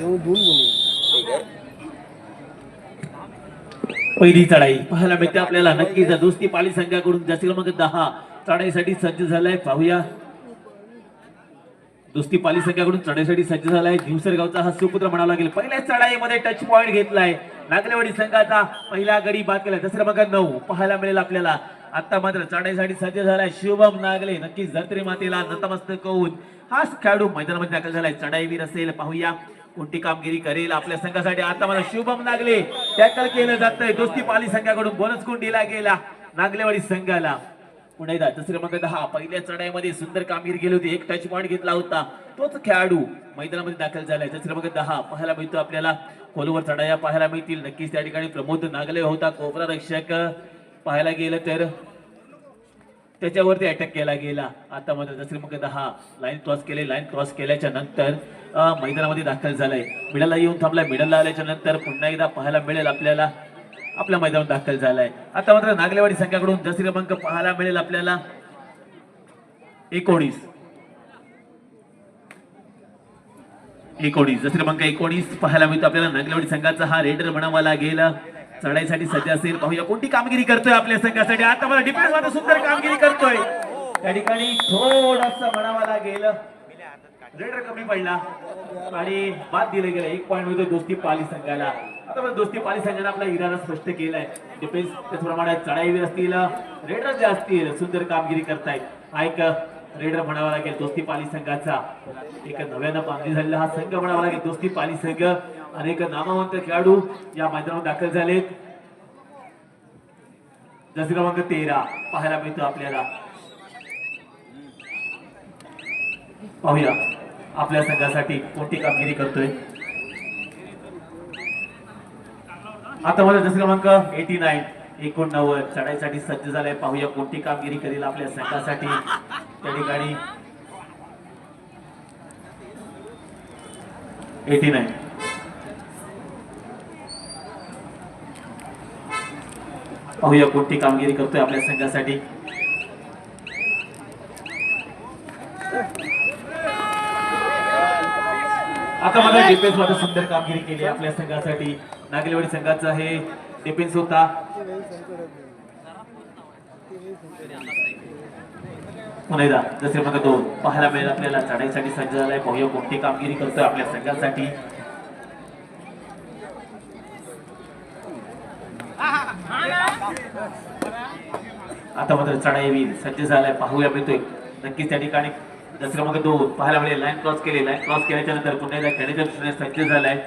दोन पहिली चढाई. पाहायला मिळते आपल्याला. नक्कीच दोस्ती पाली संघाकडून जास्ती क्रमांक दहा. चढाईसाठी सज्ज झालाय. पाहूया. दोस्ती पाली संघाकडून चढाईसाठी सज्ज झालाय. दिवसर गावचा हा सुपुत्र म्हणावा लागेल. पहिल्याच चढाईमध्ये टच पॉइंट घेतलाय. नागलेवाडी संघाचा पहिला गडी बाद केलाय. दुसरा क्रमांक नऊ. पाहायला मिळेल आपल्याला. आता मात्र चढाईसाठी सज्ज झालाय शुभम नागले. नक्कीच धरत्री मातेला नतमस्तक होऊन हाच खेळाडू मैदानामध्ये दाखल झालाय. चढाईवीर असेल. पाहूया. कोणती कामगिरी करेल? आपल्या संघासाठी आता मला शुभम नागले. टॅकल केलं जातंय. दोस्ती पाली संघाकडून बोनस कोण दिला गेला. नागलेवाडी संघाला. पुन्हा एकदा दुसरे क्रमांक दहा. पहिल्या चढाईमध्ये सुंदर कामगिरी केली होती. एक टच पॉईंट घेतला होता. तोच खेळाडू मैदानामध्ये दाखल झालाय. दुसरे क्रमांक दहा. पाहायला मिळतो आपल्याला. खोलवर चढाया पाहायला मिळतील. नक्कीच त्या ठिकाणी प्रमोद नागले होता. कोपरा रक्षक. पाहायला गेलं तर त्याच्यावरती अटॅक केला गेला. आता मात्र दुसरे मग दहा. लाईन क्रॉस केले. लाईन क्रॉस केल्याच्यानंतर मैदानामध्ये दाखल झालाय. मिडलला येऊन थांबलाय. मिडलला आल्याच्यानंतर पुन्हा एकदा पाहायला मिळेल आपल्याला. आपल्या मैदानात दाखल झालाय. आता मात्र नागलेवाडी संघाकडून जसे क्रमांक पाहायला मिळेल आपल्याला. एकोणीस. एकोणीस. जसे क्रमांक एकोणीस पाहायला मिळतो आपल्याला. नागलेवाडी संघाचा हा रेडर म्हणावा लागेल. चढाईसाठी सज्ज असेल. पाहूया कोणती कामगिरी करतोय आपल्या संघासाठी. आता मला डिफेन्समध्ये सुंदर कामगिरी करतोय. त्या ठिकाणी थोडस म्हणावा लागेल. रेडर कमी पडला आणि बाद दिलं गेलं. एक पॉईंट होतो दोस्ती पाली संघाला. आता दोस्ती पाली संघाने आपला इरादा स्पष्ट केलाय. डिफेन्स त्याचप्रमाणे चढाईवीर असतील रेडर जे असतील सुंदर कामगिरी करतायत. हा एक रेडर म्हणावा लागेल दोस्ती पाली संघाचा. एक नव्यानं बांधली झालेला हा संघ म्हणावा लागेल दोस्ती पाली संघ. अनेक नामवंत खेळाडू या मैदानात दाखल झालेत. जसे क्रमांक तेरा पाहायला मिळतो आपल्याला. पाहूया. आपल्या संघासाठी कोणती कामगिरी करतोय? आता मला जसे क्रमांक एटी नाईन एकोणनव्वद. चढाईसाठी सज्ज झालाय. पाहूया कोणती कामगिरी करेल आपल्या संघासाठी. त्या ठिकाणी एटी नाईन पाहूया कोणती कामगिरी करतोय आपल्या संघासाठी. आता मला डिफेन्समध्ये सुंदर कामगिरी केली आपल्या संघासाठी. नागेलवाडी संघाचा हे डिफेन्स होता. पुन्हा एकदा जसे मग दोन. पाहायला मिळेल आपल्याला. चढाईसाठी सज्ज झालाय. पाहूया कोणती कामगिरी करतोय आपल्या संघासाठी. आता मात्र चढाई सज्ज झालाय. पाहूया मिळतोय. नक्कीच त्या ठिकाणी जसं क्रमांक दोन पाहायला मिळेल. लाईन क्रॉस केली लाईन क्रॉस केल्याच्यानंतर पुन्हा एकदा खेळण्याच्या दृष्टीने सज्ज झालाय.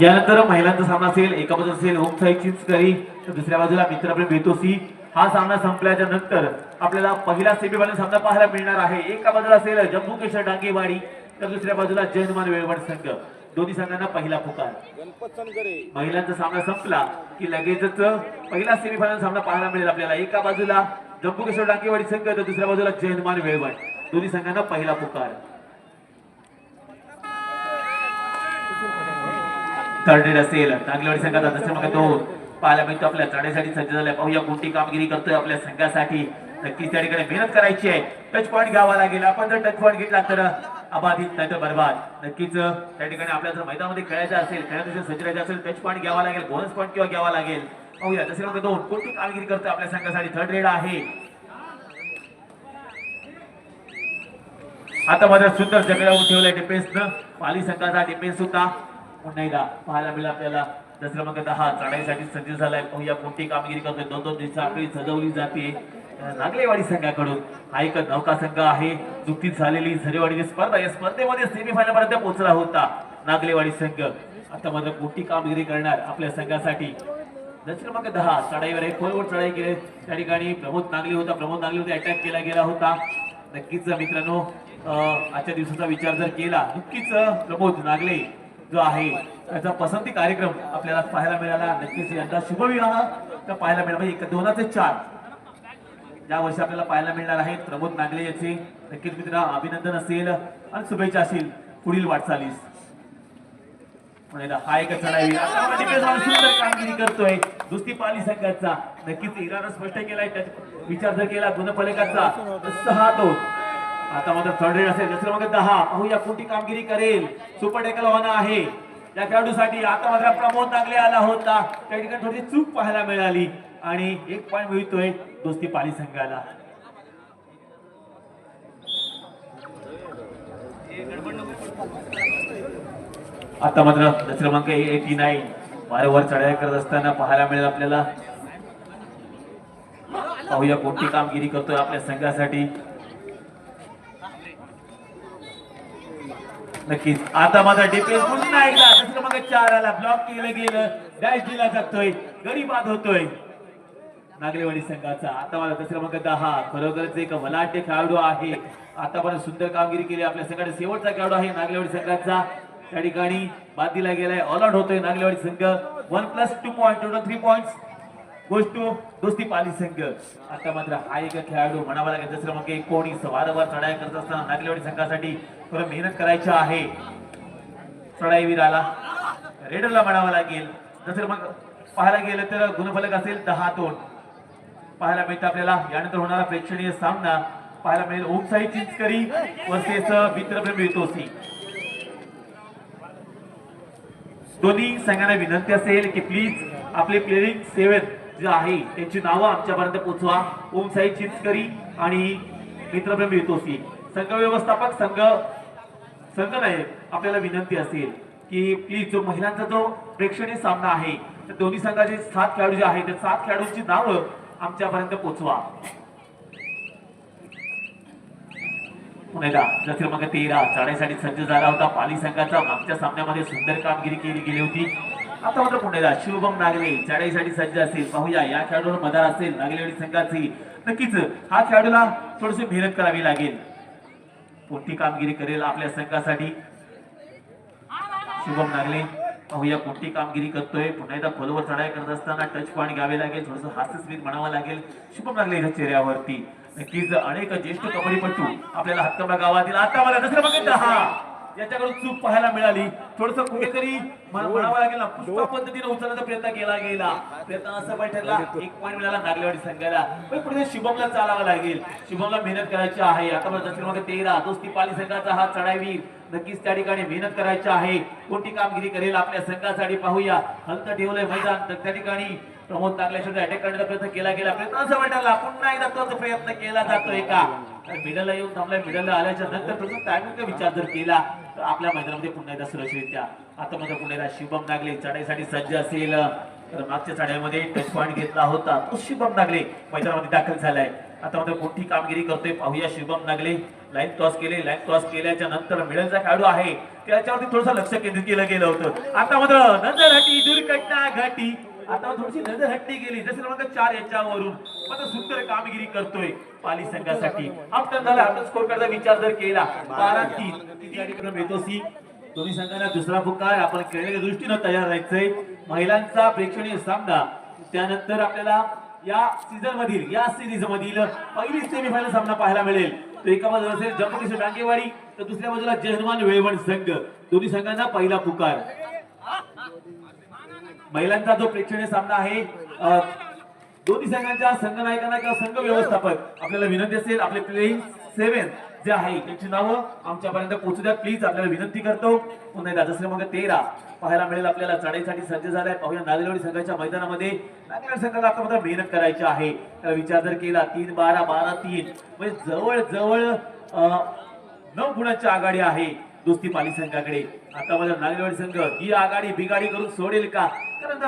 यानंतर महिलांचा सामना असेल एका बाजूला असेल ओम साई चिंचकरी तर दुसऱ्या बाजूला मित्र आपले बेतोसी हा सामना संपल्याच्या नंतर आपल्याला पहिला सेमीफायनल सामना पाहायला मिळणार आहे. एका बाजूला असेल जम्मू केशर डांगेवाडी तर दुसऱ्या बाजूला जयनमान वेळवड संघ. दोन्ही संघांना पहिला पुकार. महिलांचा सामना संपला की लगेचच पहिला सेमीफायनल सामना पाहायला मिळेल आपल्याला. एका बाजूला जम्मू किशोर डांगेवाडी संघ तर दुसऱ्या बाजूला जयनमान वेळवड दोन्ही संघांना पहिला पुकार. थर्ड असेल नागलेवाडी संघाचा मग दोन पाहायला मिळतो आपल्या चढाईसाठी सज्ज झालाय. पाहूया कोणती कामगिरी करतोय आपल्या संघासाठी. नक्कीच त्या ठिकाणी मेहनत करायची आहे. टच पॉईंट घ्यावा लागेल. आपण जर टच पॉईंट घेतला तर अबाधित नाही तर बरबाद. नक्कीच त्या ठिकाणी आपल्या जर मैदानामध्ये खेळायचं असेल खेळायचं सज्ज राहायचं असेल टच पॉईंट घ्यावा लागेल बोनस पॉईंट किंवा घ्यावा लागेल. पाहूया दसऱ्या मग दोन कोणती कामगिरी करतो आपल्या संघासाठी? थर्ड रेड आहे. आता मात्र सुंदर जगडावून ठेवलंय डिफेन्सनं पाली संघाचा डिफेन्स होता. पुन्हा एकदा पाहायला मिळेल आपल्याला. दसरा मग दहा चढाईसाठी सज्ज झालाय. पाहूया कोणती कामगिरी करतोय? दोन दोन दिवस आपली सजवली जाते. नागलेवाडी संघाकडून हा एक नौका संघ आहे. नुकतीच झालेली झरेवाडीची स्पर्धा. या स्पर्धेमध्ये सेमीफायनल पर्यंत पोहोचला होता नागलेवाडी संघ. आता मात्र मोठी कामगिरी करणार आपल्या संघासाठी. दस क्रमांक दहा चढाईवर एक खोलवर चढाई केली. त्या ठिकाणी प्रमोद नागले होता. प्रमोद नागले होते. अटॅक केला गेला होता. नक्कीच मित्रांनो आजच्या दिवसाचा विचार जर केला नक्कीच प्रमोद नागले जो आहे त्याचा पसंती कार्यक्रम आपल्याला पाहायला मिळाला. नक्कीच यंदा शुभविवाह. तर पाहायला मिळाला. एक दोनाचे चार. या वर्षी आपल्याला पाहायला मिळणार आहेत प्रमोद नागले याचे नक्कीच मित्र अभिनंदन असेल. आणि शुभेच्छा असेल पुढील वाटचालीस. म्हणजे हा एक चढाई आता सुंदर कामगिरी करतोय. दुसरी पाली संघाचा नक्कीच इरानं स्पष्ट केलाय. त्याचा विचार जर केला गुणफलकाचा तर सहा दोन. आता मात्र थर्ड रेड असेल. दुसरं मग दहा. पाहूया कोणती कामगिरी करेल? सुपर टेकल होणं आहे. या खेळाडूसाठी आता मात्र प्रमोद नागले आला होता. त्या ठिकाणी थोडी चूक पाहायला मिळाली. आणि एक पॉईंट मिळतोय दोस्ती पाली संघाला. आता मात्र क्रमांक एटी नाईन. वारंवार चढाई करत असताना पाहायला मिळेल आपल्याला. पाहूया कोणती कामगिरी करतोय आपल्या संघासाठी. नक्कीच. आता माझा डिफेन्स पुन्हा एकदा क्रमांक चार आला ब्लॉक केलं गेलं. डॅश दिला जातोय गडी बाद होतोय. नागलेवाडी संघाचा. आता मला दस क्रमांक दहा. खरोखरच एक वलाट्य खेळाडू आहे. आतापर्यंत सुंदर कामगिरी केली आपल्या संघाचा शेवटचा खेळाडू आहे नागलेवाडी संघाचा. त्या ठिकाणी बाद दिला गेलाय. ऑल आउट होतोय नागलेवाडी संघ. One plus two point total three point गोष्ट दोस्ती पाली संघ. आता मात्र हा एक खेळाडू म्हणावा लागेल. दस क्रमांक एकोणीस वारंवार चढाई करत असताना नागलेवाडी संघासाठी थोडं मेहनत करायची आहे. चढाईवीराला रेडरला म्हणावा लागेल. जसं मग पाहायला गेलं तर गुणफलक असेल दहा दोन. पाहायला मिळतं आपल्याला. यानंतर होणारा प्रेक्षणीय सामना पाहायला मिळेल. ओमसाई चिंचकरी वर्सेस मित्रप्रेम युतोसी दोन्ही संघांना विनंती असेल की प्लीज आपले प्लेअरिंग सेवेत जे आहे त्यांची नावं आमच्यापर्यंत पोहोचवा ओमसाई चिंचकरी आणि मित्रप्रेम युतोसी संघ व्यवस्थापक संघ संघ नाही आपल्याला विनंती असेल की प्लीज जो महिलांचा जो प्रेक्षणीय सामना आहे तर दोन्ही संघाचे सात खेळाडू जे आहेत त्या सात खेळाडूंची नावं आमच्यापर्यंत पोहोचवा पुण्याला एकदा क्रमांक तेरा चढाईसाठी सज्ज झाला होता. पाली संघाचा मागच्या सामन्यामध्ये सुंदर कामगिरी केली गेली होती. आता मात्र पुण्याला शुभम नागले चढाईसाठी सज्ज असेल. पाहूया या खेळाडूवर मदार असेल नागलेवाडी संघाची. नक्कीच हा खेळाडूला थोडीशी मेहनत करावी लागेल. कोणती कामगिरी करेल आपल्या संघासाठी? शुभम नागले. पाहूया कोणती कामगिरी करतोय. पुन्हा एकदा खोलवर चढाई करत असताना टच पॉईंट घ्यावे लागेल. थोडस हास्यस्मित म्हणावं लागेल. शुभम नागले याच्या चेहऱ्यावरती. नक्कीच अनेक ज्येष्ठ कबड्डीपटू आपल्याला हातकंबा गावातील आता मला दुसरं बघित दहा याच्याकडून चूक पाहायला मिळाली. थोडस कुठेतरी म्ह- म्हणावं लागेल ना पुष्पा पद्धतीने उचलण्याचा प्रयत्न केला गेला. प्रयत्न असा बैठकला एक पॉईंट मिळाला नागलेवाडी संघाला. पण पुढे शुभमला चालावं लागेल. शुभमला मेहनत करायची आहे. आता मला दक्षिण क्रमांक तेरा दोस्ती पाली संघाचा हा चढाईवीर नक्कीच त्या ठिकाणी मेहनत करायची आहे. कोणती कामगिरी करेल आपल्या संघासाठी पाहूया. हलत ठेवलंय मैदान. तर त्या ठिकाणी प्रमोद तागल्याशिवाय अटॅक करण्याचा प्रयत्न केला गेला. प्रयत्न असं वाटायला पुन्हा एकदा तोच प्रयत्न केला जातोय का? मिडलला येऊन थांबलाय. मिडलला आल्याच्यानंतर तुझा टायमिंग विचार जर केला तर आपल्या मैदानामध्ये पुन्हा एकदा सुरक्षितरित्या. आता मध्ये पुन्हा एकदा शिवम नागले. चढाईसाठी सज्ज असेल. तर मागच्या चढाईमध्ये टच पॉईंट घेतला होता. तो शिवम नागले मैदानामध्ये दाखल झालाय. आता मात्र कोणती कामगिरी करतोय. पाहूया शुभम नागले. लाईन क्रॉस केले. लाईन क्रॉस केल्याच्यानंतर मिडलचा खेळाडू आहे. त्याच्यावरती थोडंसं लक्ष केंद्रित केलं गेलं होतं. आता मात्र नजर हटी दुर्घटना घटी आता थोडीशी नजर हटली गेली. जसे चार याच्यावरून. मात्र सुंदर कामगिरी करतोय पाली संघासाठी. आपण झाला. आपण स्कोर करता विचार जर केला बारा तीन. कार्यक्रम येतो सी? दोन्ही संघाला दुसरा फुकार आपण खेळण्याच्या दृष्टीनं तयार राहायचंय. महिलांचा प्रेक्षणीय सामना. त्यानंतर आपल्याला या सीझन मधील या सिरीज मधील पहिली सेमीफायनल सामना पाहायला मिळेल. तो एका बाजूला असेल जम्मू डांगेवाडी तर दुसऱ्या बाजूला जहरमान वेळवण संघ. दोन्ही संघांना पहिला पुकार. महिलांचा जो प्रेक्षणीय सामना आहे दोन्ही संघांच्या संघ नायकांना किंवा संघ व्यवस्थापक आपल्याला विनंती असेल आपले प्लेइंग सेव्हन जे आहे त्यांची नावं आमच्यापर्यंत पोहोचू द्या. प्लीज आपल्याला विनंती करतो पुन्हा एकदा दुसरे मग तेरा पाहायला मिळेल आपल्याला. चढाईसाठी सज्ज झालाय. पाहूया नागेवाडी संघाच्या मैदानामध्ये नागेवाडी संघाला आता मात्र मेहनत करायची आहे. त्याला विचार जर केला तीन बारा बारा तीन. म्हणजे जवळ जवळ नऊ गुणांची आघाडी आहे दोस्ती पाली संघाकडे. आता माझ्या नागेवाडी संघ ही आघाडी बिगाडी करून सोडेल का? कारण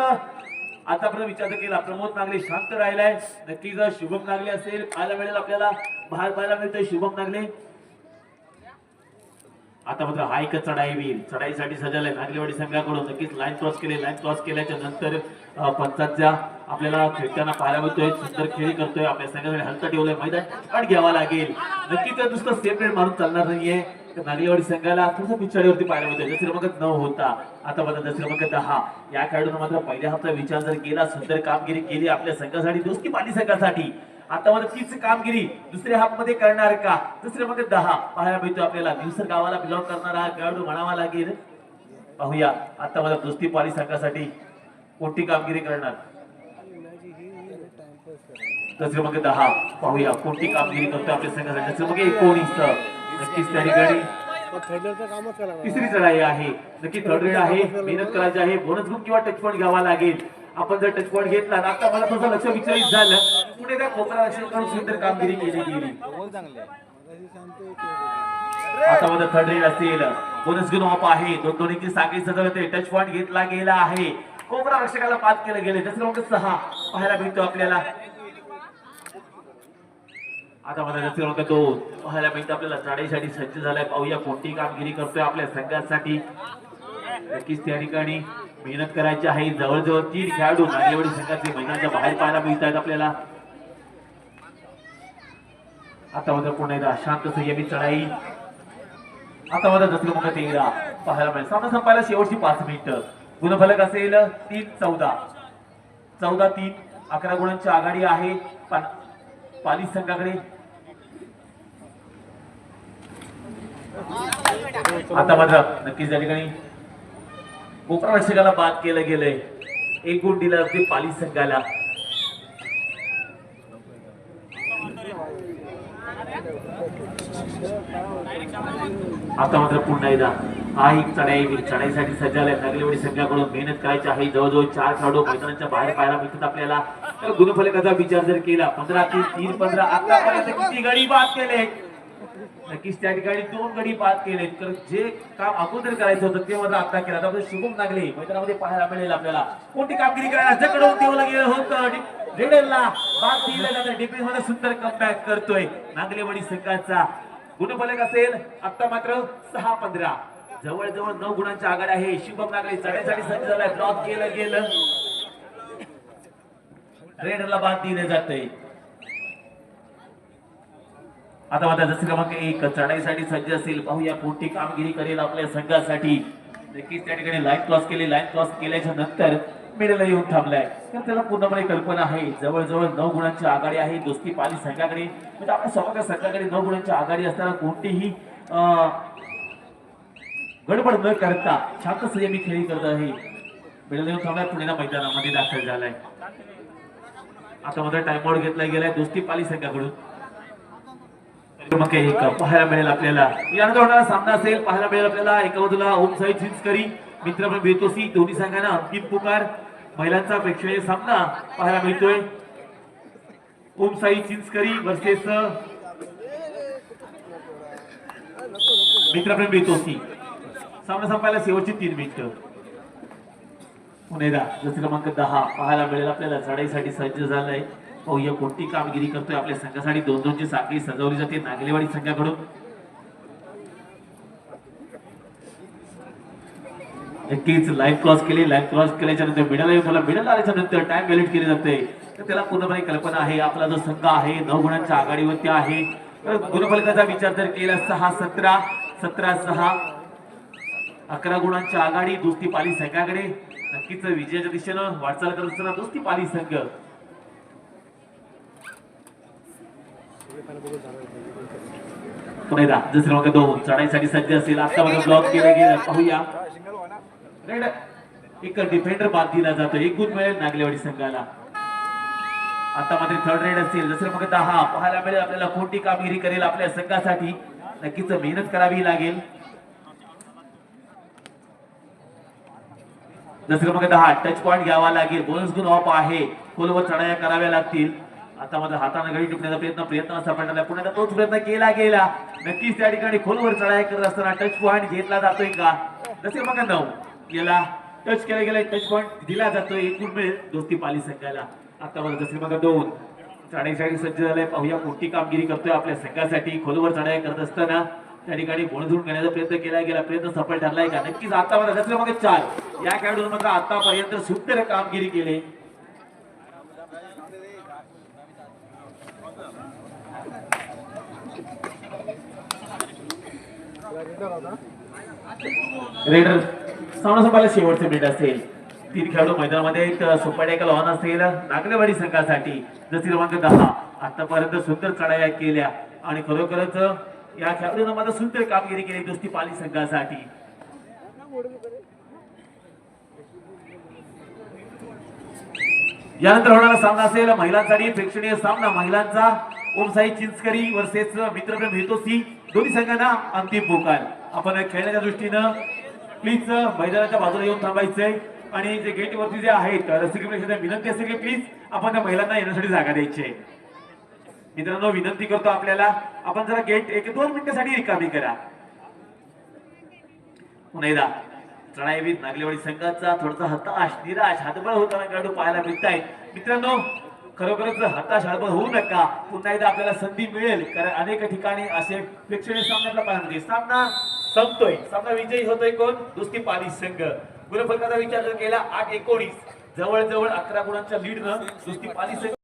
आतापर्यंत विचार केला. प्रमोद नागले शांत राहिलाय. नक्की जर शुभम नागले असेल पाहायला मिळेल आपल्याला. बाहेर पाहायला मिळतोय शुभम नागले. आता मात्र हा एक चढाईवीर चढाईसाठी सजवलाय नागलेवाडी संघाकडून. नक्कीच लाईन क्रॉस केले. लाईन क्रॉस केल्याच्यानंतर अ, पंचांच्या आपल्याला खेळताना पाहायला मिळतोय. सुंदर खेळी करतोय. आपल्या संघाकडे हलता ठेवलंय मैदान. पण घ्यावा लागेल. नक्कीच ते नुसतं सेपरेट मारून चालणार नाहीये. तर संघाला थोडंसं पिछाडीवरती पाहायला मिळतोय. जसं क्रमांक नऊ होता आता मात्र क्रमांक दहा. या खेळाडून मात्र पहिल्या हप्ता विचार जर केला सुंदर कामगिरी केली आपल्या संघासाठी दोस्ती पाणी संघासाठी. आता मात्र तीच कामगिरी दुसऱ्या हाफमध्ये करणार का? दुसरे मग दहा पाहायला मिळतो आपल्याला. दिवसर गावाला बिलॉंग करणारा हा खेळाडू म्हणावा लागेल. पाहूया आता मला दोस्ती पाली संघासाठी. कोणती कामगिरी करणार? दुसरे मग दहा पाहूया कोणती कामगिरी करतो आपल्या संघासाठी? मग क्रमांक एकोणीस. नक्कीच त्या ठिकाणी तिसरी चढाई आहे. नक्की थर्ड रेड आहे. मेहनत करायची आहे. बोनस ग्रुप किंवा टच पॉईंट घ्यावा लागेल. आपण जर टच पॉईंट घेतला ना आता मला थोडं लक्ष विचारित झालं. पुढे त्या कोपरा रक्षकांनी सुंदर कामगिरी केली गेली. आता मध्ये थर्ड रेड असेल बोनस घेऊन ऑफ आहे. दोन दोन्हीची साखळी सजवते. टच पॉईंट घेतला गेला आहे. कोपरा रक्षकाला पाच केलं गेले जसं सहा. पाहायला भेटतो आपल्याला. आता मला जसं क्रमांक दोन पाहायला मिळतं आपल्याला चढाईसाठी सज्ज झालाय. पाहूया कोणती कामगिरी करतोय आपल्या संघासाठी. नक्कीच त्या ठिकाणी मेहनत करायची आहे. जवळजवळ तीन खेळाडू नागेवाडी संघाचे मैदानाच्या बाहेर पाहायला मिळत आहेत आपल्याला. आता मात्र पुन्हा एकदा शांत संयमी चढाई. आता मात्र दुसरं मग तेरा पाहायला मिळेल. सामना संपायला शेवटची पाच मिनिटं. गुणफलक असेल तीन चौदा. चौदा तीन अकरा गुणांची आघाडी आहे. पाली संघाकडे. आता माझा नक्कीच या ठिकाणी कोपरा रक्षकाला बाद केलं गेलंय. एक गुण दिला ते पाली संघाला. आता मात्र पुन्हा एकदा. हा एक चढाई चढाईसाठी सज्जालय. नागलेवाडी संघाकडून मेहनत करायची आहे. जवळजवळ चार खेळाडू मैदानाच्या बाहेर पाहायला मिळतात आपल्याला. तर गुणफलकाचा विचार जर केला पंधरा तीन तीन पंधरा आतापर्यंत किती गडी बाद केले? नक्कीच त्या ठिकाणी दोन गडी बाद केले तर जे काम अगोदर करायचं होतं ते मात्र आता केलं. आता शुभम नागले मैदानामध्ये पाहायला मिळेल आपल्याला. कोणती कामगिरी करायला जकडून ठेवलं गेलं होतं रेडेलला बाद दिलं जातं. डिफेन्समध्ये सुंदर कमबॅक करतोय. नागलेवाडी संघाचा. गुणफलक असेल आता मात्र सहा पंधरा जवळजवळ नऊ गुणांच्या आघाडी आहे. शुभम नागले चढाईसाठी सज्ज झालाय. ड्रॉप केलं गेलं. रेडरला बाद दिलं जातंय. आता मात्र जसं क्रमांक एक चढाईसाठी सज्ज असेल. पाहूया कोणती कामगिरी करेल आपल्या संघासाठी. नक्कीच त्या ठिकाणी लाईन क्रॉस केली. लाईन क्रॉस केल्याच्यानंतर मिडलला येऊन थांबलाय. तर त्याला पूर्णपणे कल्पना आहे. जवळजवळ नऊ गुणांची आघाडी आहे दोस्ती पाली संघाकडे. म्हणजे आपल्या समग्र संघाकडे नऊ गुणांची आघाडी असताना कोणतीही अं, गडबड न करता शांत संयमी खेळी करत आहे. मिडल येऊन थांबलाय. पुण्याला मैदानामध्ये दाखल झालाय. आता मध्ये टाइमआउट घेतला गेलाय दोस्ती पाली संघाकडून. मग एक पाहायला मिळेल आपल्याला. यानंतर होणारा सामना असेल पाहायला मिळेल आपल्याला एका बाजूला ओम साई चिंचकरी मित्र बेतोसी दोन्ही संघांना अंतिम पुकार. महिलांचा प्रेक्षणीय सामना पाहायला मिळतोय. ओम साई चिंचकरी वर्सेस मित्रप्रेम बेतोसी सामना संपायला शेवटची तीन मिनिटं पुणेदा जसे क्रमांक दहा पाहायला मिळेल आपल्याला. चढाईसाठी सज्ज झालाय. पाहूया कोणती कामगिरी करतोय आपल्या संघासाठी. दोन दोनची साखळी सजवली जाते नागलेवाडी संघाकडून. नक्कीच लाईव्ह क्रॉस केली. लाईव्ह क्रॉस केल्याच्यानंतर मिडल येऊन मला मिडल आल्याच्यानंतर टाइम व्हॅलिड केली जाते. तर त्याला पूर्णपणे कल्पना आहे. आपला जो संघ आहे नऊ गुणांच्या आघाडीवरती आहे. गुणफलकाचा विचार जर केला सहा सतरा सतरा सहा अकरा गुणांची आघाडी दुस्ती पाली संघाकडे. नक्कीच विजयाच्या दिशेनं वाटचाल करत असताना दुस्ती पाली संघ. पुणे जसं क्रमांक दोन. चढाईसाठी सज्ज असेल. आता मला ब्लॉक केलं गेलं. पाहूया. एक डिफेंडर बाद दिला जातो. एक गुण मिळेल नागलेवाडी संघाला. आता मात्र थर्ड रेड असेल. जसं मग दहा. पाहायला मिळेल आपल्याला कोणती कामगिरी करेल आपल्या संघासाठी. नक्कीच मेहनत करावी लागेल. जसं मग दहा. टच पॉइंट घ्यावा लागेल. बोनस गुण ऑफ आहे. खोलवर चढाया कराव्या लागतील. आता माझा हाताने घडी टिपण्याचा प्रयत्न प्रयत्न सापडला पुन्हा पुण्याचा तोच प्रयत्न केला गेला. नक्कीच त्या ठिकाणी खोलवर चढाई करत असताना टच पॉईंट घेतला जातोय का? जसे बघा नऊ याला टच केला गेला टच पॉईंट दिला जातोय. एकूण मिळेल दोस्ती पाली संघाला. आता मला जसे बघा दोन. चढाईसाठी सज्ज झालाय पाहूया कोणती कामगिरी करतोय आपल्या संघासाठी. खोलवर चढाई करत असताना त्या ठिकाणी बोनधून घेण्याचा प्रयत्न केला गेला. प्रयत्न सफल ठरलाय का? नक्कीच आता मला जसं मग चार. या खेळाडून मात्र आतापर्यंत सुंदर कामगिरी केली. रेडर सामना संपायला शेवटचे मिनिट असेल. तीन खेळाडू मैदानामध्ये एक सुपाट्या लॉन असेल. नागलेवाडी संघासाठी जसे क्रमांक दहा. आतापर्यंत सुंदर चढाया केल्या. आणि खरोखरच या खेळाडूंना मात्र सुंदर कामगिरी केली दोस्ती पाली संघासाठी. यानंतर होणारा सामना असेल. महिलांसाठी प्रेक्षणीय सामना. महिलांचा ओमसाई चिंचकरी वर्सेस मित्रप्रेम हेतोसी दोन्ही संघांना अंतिम पोकार. आपण खेळण्याच्या दृष्टीनं प्लीज मैदानाच्या बाजूला येऊन थांबायचंय. आणि जे गेट वरती जे आहेत रसिक विनंती असेल की प्लीज आपण त्या महिलांना येण्यासाठी जागा द्यायची आहे. मित्रांनो विनंती करतो आपल्याला आपण जरा गेट एक दोन मिनिटासाठी रिकामी करा. पुन्हा एकदा चढाईवीत नागलेवाडी संघाचा थोडासा हताश निराश हातबळ होताना खेळाडू पाहायला मिळत आहेत मित्रांनो खरोखरच हताश हळबळ होऊ नका. पुन्हा एकदा आपल्याला संधी मिळेल. कारण अनेक ठिकाणी असे प्रेक्षणीय सामने पाहिजे म्हणजे सामना संपतोय. सामना विजयी होतोय कोण? दुसरी पाली संघ. गुणफलकाचा विचार जर केला आठ एकोणीस. जवळ जवळ अकरा गुणांच्या लीडनं दुसरी पाली संघ.